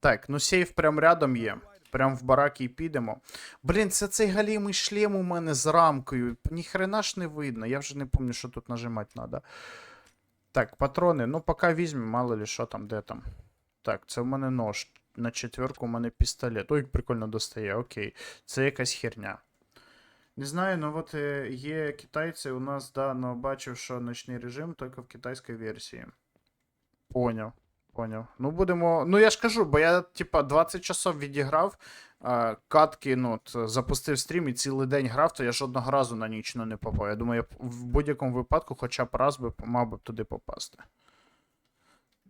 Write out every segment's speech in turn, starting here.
Так, ну сейф прям рядом є. Прям в бараки і підемо. Блін, це цей галімий шлем у мене з рамкою. Ніхрена ж не видно. Я вже не пам'ятаю, що тут нажимати треба. Так, патрони. Ну, поки візьмемо, мало ли що там, де там. Так, це в мене нож. На четверку у мене пістолет. Ой, прикольно достає, окей. Це якась херня. Не знаю, ну от е, є китайці у нас, да, но бачив, що ночний режим тільки в китайській версії. Поняв. Поняв. Ну будемо. Ну я ж кажу, бо я, типа, 20 часов відіграв, а, катки, ну, от, запустив стрім і цілий день грав, то я жодного разу на нічну не попав. Я думаю, я в будь-якому випадку хоча б раз би мав би туди попасти.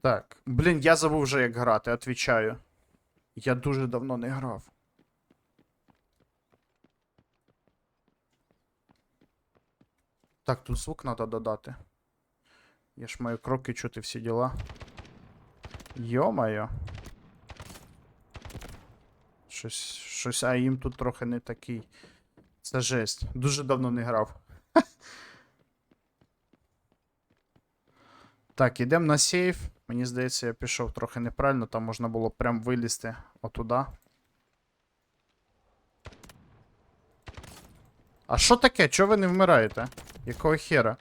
Так. Блін, я забув вже як грати, отвічаю. Я дуже давно не грав. Так, тут звук треба додати. Я ж маю кроки чути всі діла. Йо-моє. Щось, щось, а їм тут трохи не такий. Це жесть. Дуже давно не грав. Так, ідемо на сейф. Мені здається, я пішов трохи неправильно, там можна було прям вилізти отуда. А що таке? Чого ви не вмираєте? Якого хера?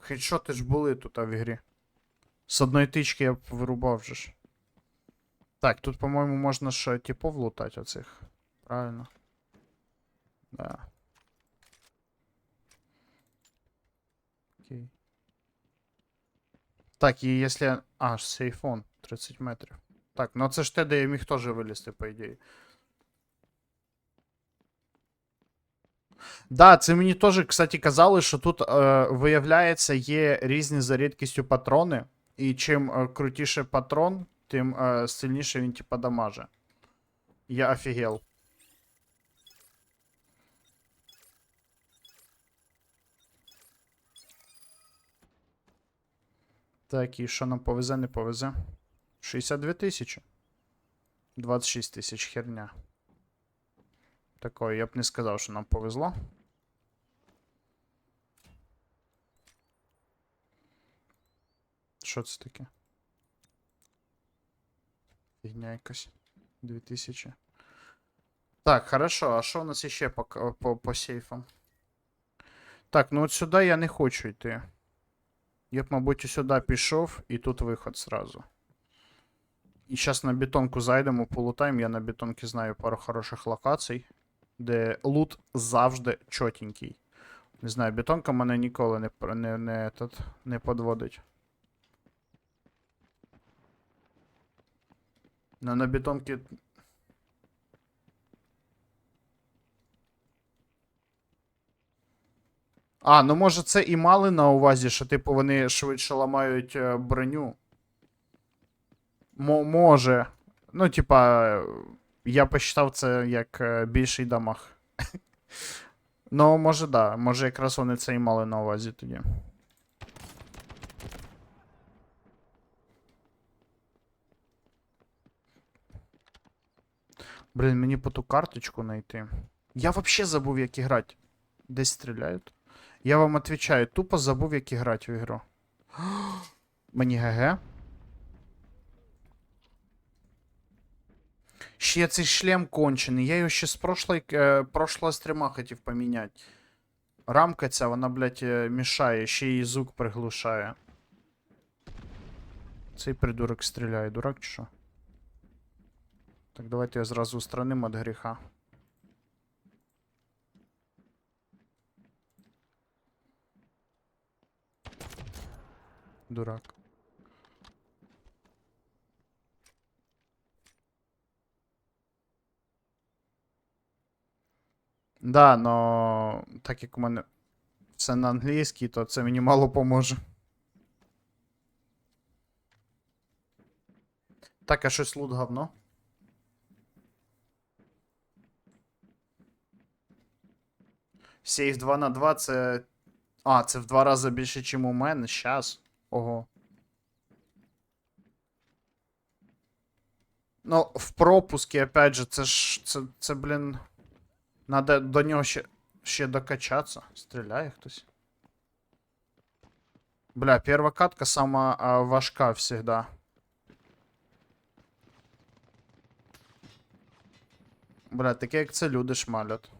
Хедшоти ж були тут а, в ігрі. З одної тички я б вирубав же ж. Так, тут, по-моєму, можна ще типов лутати оцих. Правильно. Да. Окей. Так, і якщо. А, сейфон 30 метрів. Так, ну це ж те, де я міг теж вилізти, по ідеї. Да, це мені теж, кстати, казали, що тут, е, виявляється, є різні за рідкістю патрони. І чим е, крутіше патрон, тим е, сильніше він типа дамаже. Я офігел. Так, і що нам повезе, не повезе. 62 тисячі. 26 тисяч херня. Такої, я б не сказав, що нам повезло. Що це таке? Фігня якась. 2000. Так, хорошо. А що у нас ще по, по, по сейфам? Так, ну от сюди я не хочу йти. Я б, мабуть, сюди пішов, і тут виход сразу. І зараз на бетонку зайдемо, полутаємо. Я на бетонці знаю пару хороших локацій, де лут завжди чотенький. Не знаю, бетонка мене ніколи не, пр- не, не, не подводить. На бетонці. А, ну може це і мали на увазі, що типу вони швидше ламають е, броню. Мо- може. Ну, типа, я посчитав це як е, більший дамаг. Ну, може, да. Може, якраз вони це і мали на увазі тоді. Блін, мені по ту карточку знайти. Я вообще забув, як грати. Десь стріляють. Я вам отвечаю, тупо забув, як грати в ігру. Мені ГГ. Ще цей шлем кончений. Я його ще з прошлої, е, прошлого стріма хотів поміняти. Рамка ця, вона, блядь, е, мішає, ще й звук приглушає. Цей придурок стріляє, дурак чи що? Так, давайте я зразу устраним від гріха. Дурак. Да, но так як у мене все на англійській, то це мені мало поможе. Так, а щось лут говно. Сейф 2 на 2 це. А, це в два рази більше, ніж у мене. Щас. Ого. Ну, в пропуске, опять же, це ж. Це, це блін. Надо до нього ще, ще докачатися. Стріляє хтось. Бля, перша катка сама а, важка всегда. Бля, таке як це люди шмалять.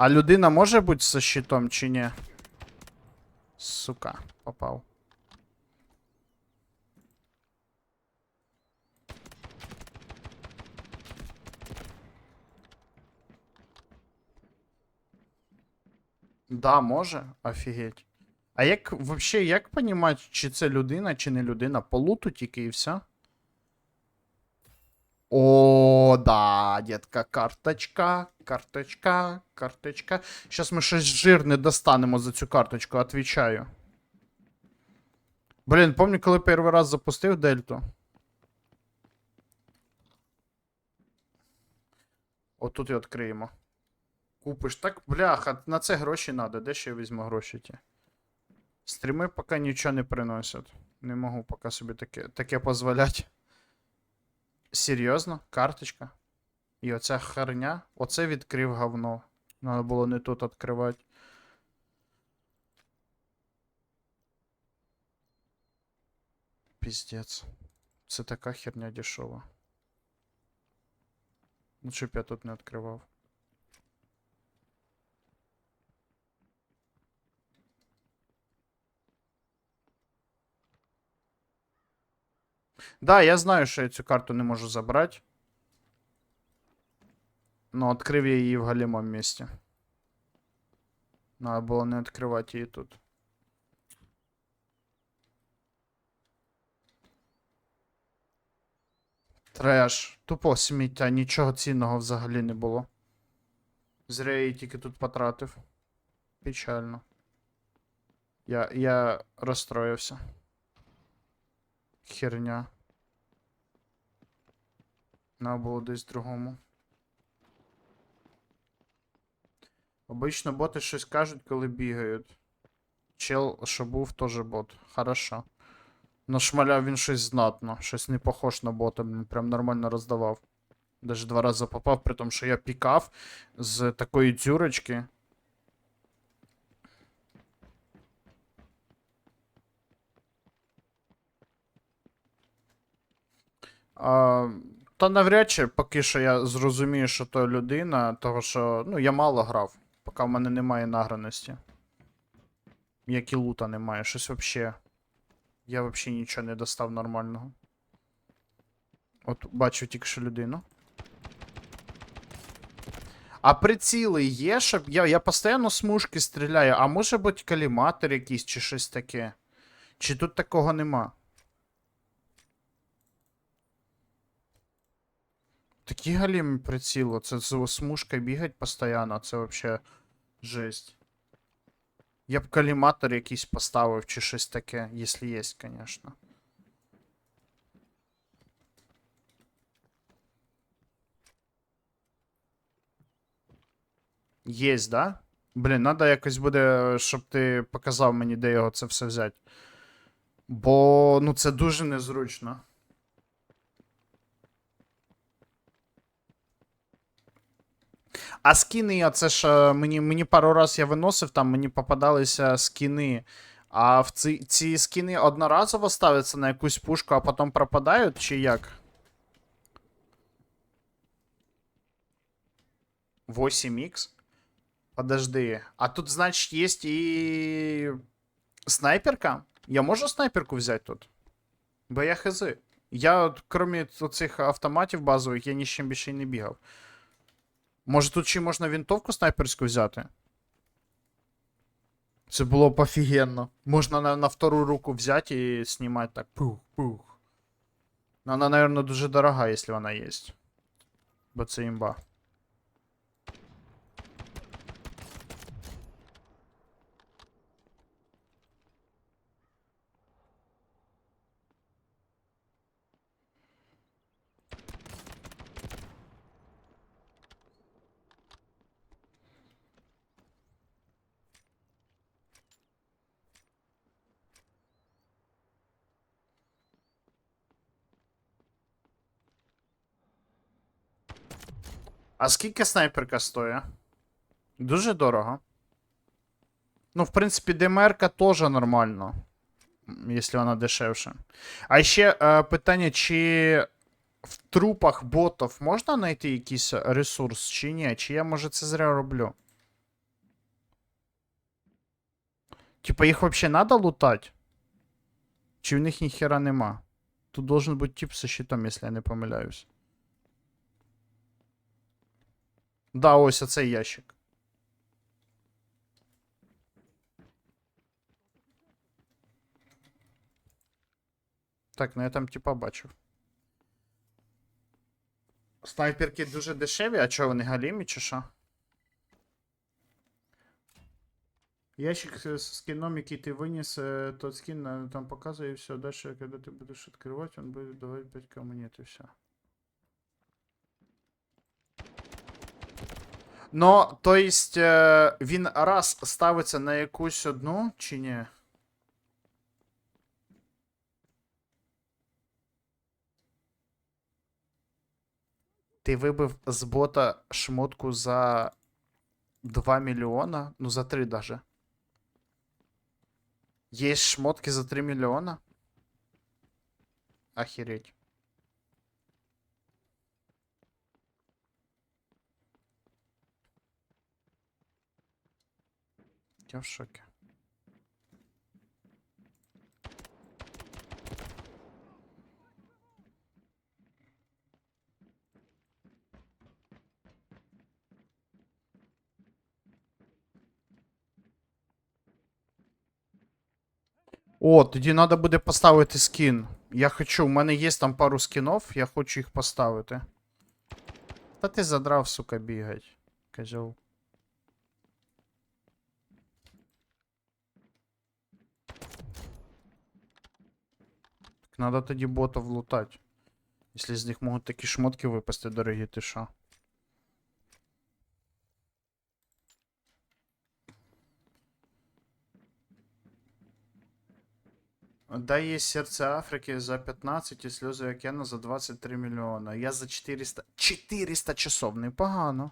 А людина може бути зі щитом чи ні? Сука, попав. Да, може. Офігеть. А як вообще, як понімати, чи це людина, чи не людина? По луту тільки і все? О, да, детка, карточка, карточка, карточка. Щас ми щось жирне достанемо за цю карточку, отвічаю. Блін, пам'ятаю, коли перший раз запустив дельту. Отут і відкриємо. Купиш. Так, бляха, на це гроші треба. Де ще я візьму гроші ті? Стріми поки нічого не приносять. Не можу поки собі таке, таке дозволяти. Серйозно? Карточка? І оця херня? Оце відкрив говно. Надо було не тут відкривати. Піздец. Це така херня дешева. Ну, б я тут не відкривав. Да, я знаю, що я цю карту не можу забрати. Но відкрив я її в галімому місці. Надо було не відкривати її тут. Треш. Тупо сміття, нічого цінного взагалі не було. Зря я її тільки тут потратив. Печально. Я, я розстроївся. Херня. Надо було десь другому. Обично боти щось кажуть, коли бігають. Чел, що був, теж бот. Хорошо. Но шмаляв він щось знатно, щось не похож на бота, він прям нормально роздавав. Даже два рази попав, при тому, що я пікав з такої дзюрочки. А, та навряд чи поки що я зрозумію, що то людина, того що ну, я мало грав, поки в мене немає награності. Як і лута немає, щось вообще. Я вообще нічого не достав нормального. От бачу тільки що людину. А приціли є, щоб. Я, я постійно смужки стріляю, а може бути каліматор якийсь чи щось таке. Чи тут такого нема? Такі галімі приціли, це з смужкою бігать постійно, це вообще жесть. Я б каліматор якийсь поставив чи щось таке, якщо є, звісно. Єсть, да? Блін, надо якось буде, щоб ти показав мені, де його це все взяти. Бо, ну, це дуже незручно. А скіни, це ж е, мені, мені пару раз я виносив, там мені попадалися скіни. А в ці, ці скіни одноразово ставляться на якусь пушку, а потім пропадають, чи як? 8х? Подожди. А тут, значить, є і. Снайперка? Я можу снайперку взяти тут? Бо я хз. Я, от, крім цих автоматів базових, я ні з чим більше не бігав. Може тут ще можна винтовку снайперську взяти? Це було б офігенно. Можна на, на втору руку взяти і знімати так. Пух-пух. Вона, наверное, дуже дорога, якщо вона є. Бо це імба. А скільки снайперка стоїть? Дуже дорого. Ну, в принципі, ДМРка теж нормально. якщо вона дешевша. А ще е, питання, чи в трупах ботів можна знайти якийсь ресурс, чи ні? Чи я, може, це зря роблю? Типа їх взагалі треба лутати? Чи в них ніхера нема? Тут должен бути тип со щитом, якщо я не помиляюсь. Да, ось оцей ящик. Так, ну я там типа бачив. Снайперки дуже дешеві, а чого вони галімі чи що? Ящик з скином, який ти виніс, е, тот скин е, там показує все. Дальше, коли ти будеш відкривати, він буде давати 5 монет і все. Ну, то есть, е, він раз ставиться на якусь одну, чи ні? Ти вибив з бота шмотку за 2 мільйона? Ну, за 3 даже. Є шмотки за 3 мільйона? Охереть. Я в шоке. О, тоді треба буде поставити скін. Я хочу, у мене є там пару скінов, я хочу їх поставити. Та ти задрав, сука, бігать. Козел. Надо тоді ботов лутати. Якщо з них можуть такі шмотки випасти, дорогі, ти що? Да, есть сердце Африки за 15 і сльози океану за 23 мільйона. Я за 400. 400 часов. Непогано.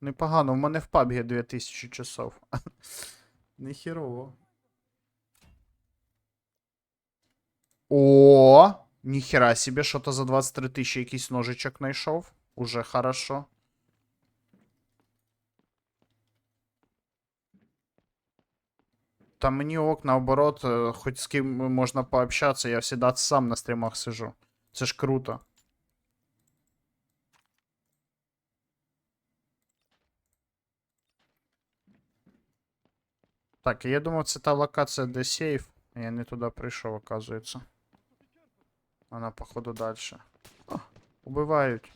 Непогано. У мене в пабгі 2000 часов. Нехерово. О, ніхера себе, що-то за 23 тисячі якийсь ножичок знайшов. Уже хорошо. Та мені ок, наоборот, е, хоч з ким можна пообщатися, я завжди сам на стрімах сижу. Це ж круто. Так, я думав, це та локація, де сейф. а Я не туди прийшов, оказується. Вона, походу, далі. Убивають.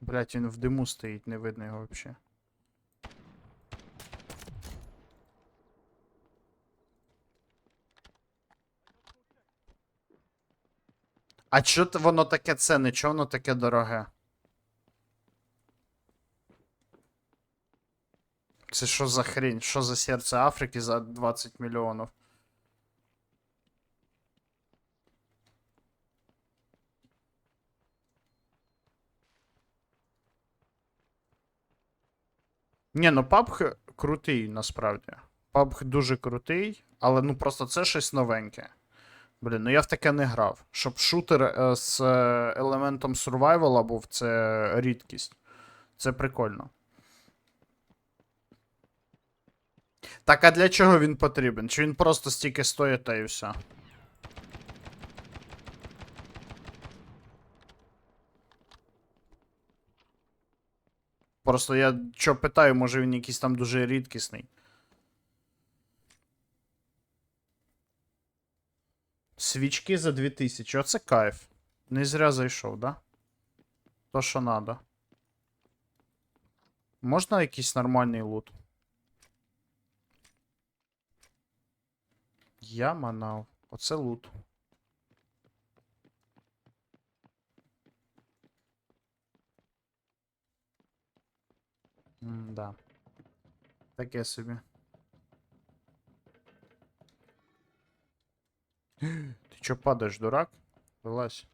Блять, він в диму стоїть, не видно його взагалі. А чо т- воно таке ценне, чо воно таке дороге? Це що за хрень? Що за серце Африки за 20 мільйонів? Ні, ну PUBG крутий насправді. PUBG дуже крутий, але ну просто це щось новеньке. Блін, ну я в таке не грав. Щоб шутер е, з е, елементом сурвайвала був, це рідкість. Це прикольно. Так, а для чого він потрібен? Чи він просто стільки стоїть та і все? Просто я що питаю, може він якийсь там дуже рідкісний. Свічки за 2000. Оце кайф. Не зря зайшов, да? То, що надо. Можна якийсь нормальний лут? Я манав. Оце лут. М-да. Таке собі. Ти чо падаєш, дурак? Вилазь.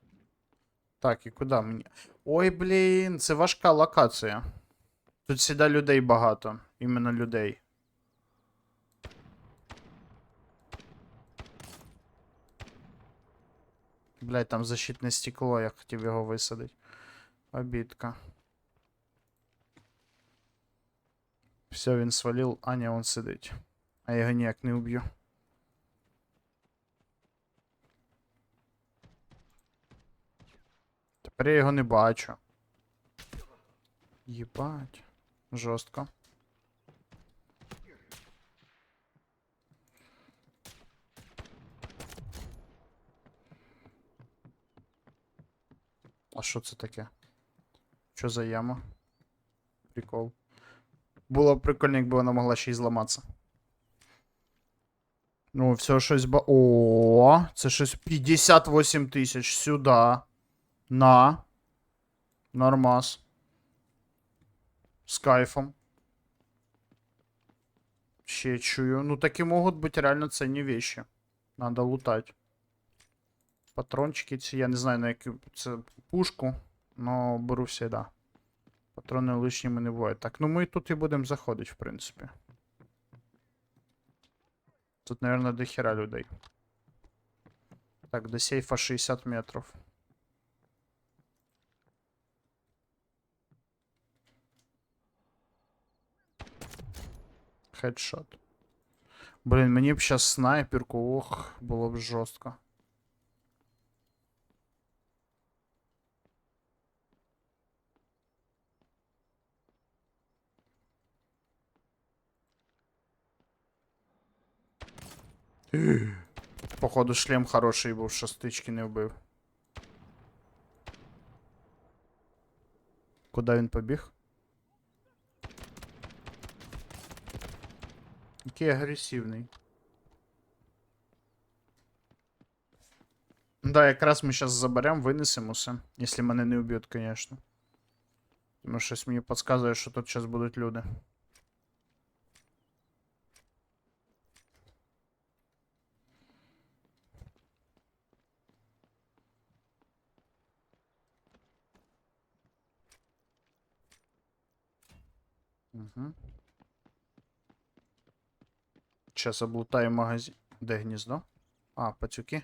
Так, і куди мені. Ой, блін, це важка локація. Тут завжди людей багато. Іменно людей. Блять, там защитне стекло, я хотів його висадити. Обідка. Все, він свалив, а ні, он сидить. А я його ніяк не уб'ю. Тепер я його не бачу. Єбать. Жорстко. А що це таке? Що за яма? Прикол. Було б прикольно, якби вона могла ще й зламатися. Ну, все щось ба. О, це щось 58 тисяч сюди. На. Нормас. З кайфом. Ще чую. Ну, такі можуть бути реально ценні вещи. Надо лутать. Патрончики ці, я не знаю на яку це пушку, но беру всегда. Патрони лишніми не бувають. Так, ну ми тут і будемо заходити, в принципі. Тут, наверное, до хера людей. Так, до сейфа 60 метров. Хедшот. Блін, мені б щас снайперку, ох, було б жорстко. Походу, шлем хороший був, що стички не вбив. Куди він побіг? Який агресивний. Да, якраз ми зараз заберемо, винесемо все. Якщо мене не вб'ють, звісно. Тому щось мені підказує, що тут зараз будуть люди. Угу. Облутаю магазин. Де гніздо? А, пацюки.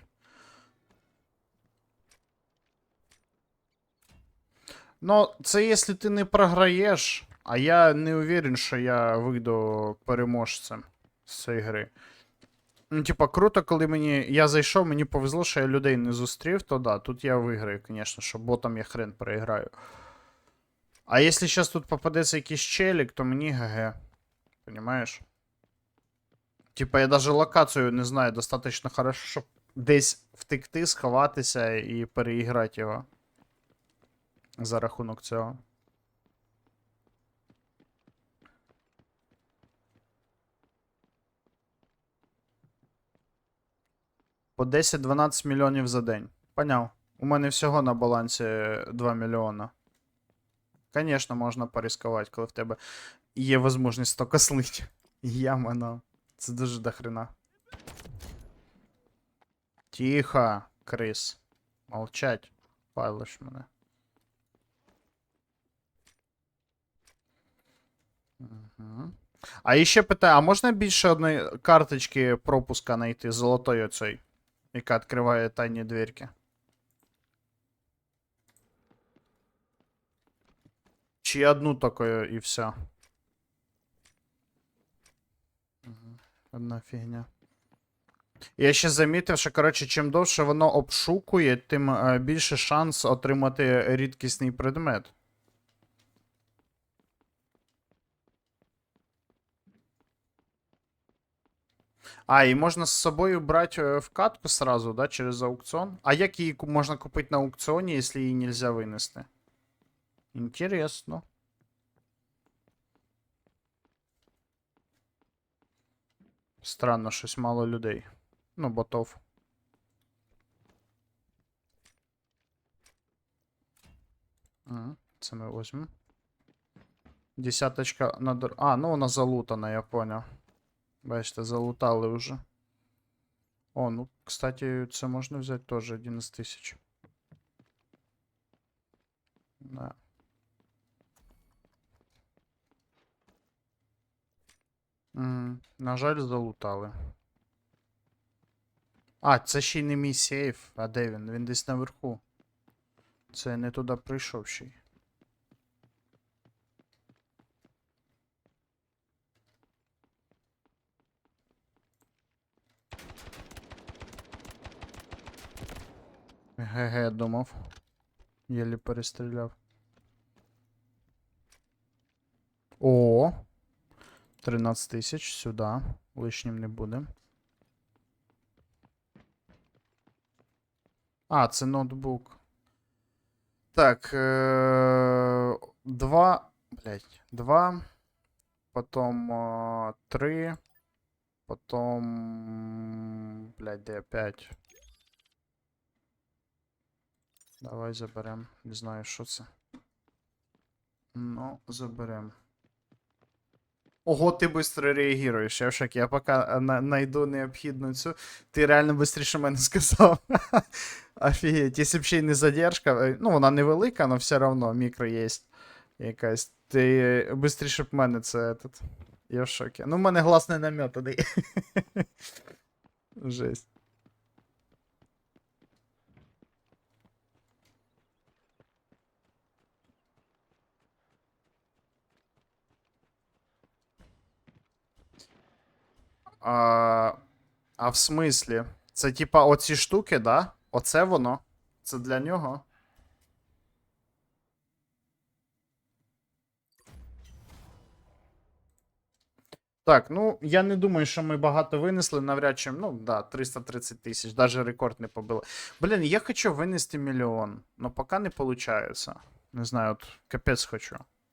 Ну, це якщо ти не програєш, а я не уверен, що я вийду переможцем з цієї гри. Ну, типа, круто, коли мені. Я зайшов, мені повезло, що я людей не зустрів, то да, тут я виграю, звісно, що ботом я хрен переіграю. А якщо зараз тут попадеться якийсь челік, то мені ГГ. Понимаєш? Типа, я даже локацію не знаю достатньо хорошо, щоб десь втекти, сховатися і переіграти його. За рахунок цього. По 10-12 мільйонів за день. Поняв. У мене всього на балансі 2 мільйона. Конечно, можна поризикувати, коли в тебе є можливість стільки слить. Яма, ну. Це дуже дохрена. Тихо, крис. Молчать. Пайлиш мене. Угу. А іще питаю, а можна більше одної карточки пропуска знайти золотої оцей, яка відкриває тайні дверки? Чи одну такою і все? Одна фігня. Я ще замітив, що, коротше, чим довше воно обшукує, тим е, більше шанс отримати рідкісний предмет. А, і можна з собою брати е, в катку сразу, да, через аукціон. А як її можна купити на аукціоні, якщо її нельзя винести? Інтересно. Странно, щось мало людей. Ну, ботов. Ага, це ми візьмемо. Десяточка на дор... А, ну вона залутана, я понял. Бачите, залутали вже. О, ну, кстати, це можна взяти теж один із тисяч. Да. М, На жаль, залутали. А, це ще й не мій сейф. А де він? Він десь наверху. Це не туди прийшов ще й. Думав. Єлі перестріляв. О! 13 тисяч сюди. Лишнім не буде. А, це ноутбук. Так. Е- два. Блять. Два. Потом е- три. Потом. Блять, де 5. Давай заберем. Не знаю, що це. Ну, заберем. Ого, ти швидко реагуєш. Я в шокі. Я поки е, найду необхідну цю. Ти реально швидше мене сказав. Офігеть, якщо б ще й не задержка. е, Ну, вона невелика, але все одно мікро є якась. Ти швидше б мене це. Этот. Я в шокі. Ну, в мене гласний намет наметаний. Жесть. А, а в смислі? Це типа оці штуки, да? Оце воно? Це для нього? Так, ну я не думаю, що ми багато винесли, навряд чи, ну да, 330 тисяч, навіть рекорд не побили. Блін, я хочу винести мільйон, але поки не виходить. Не знаю, от капець хочу.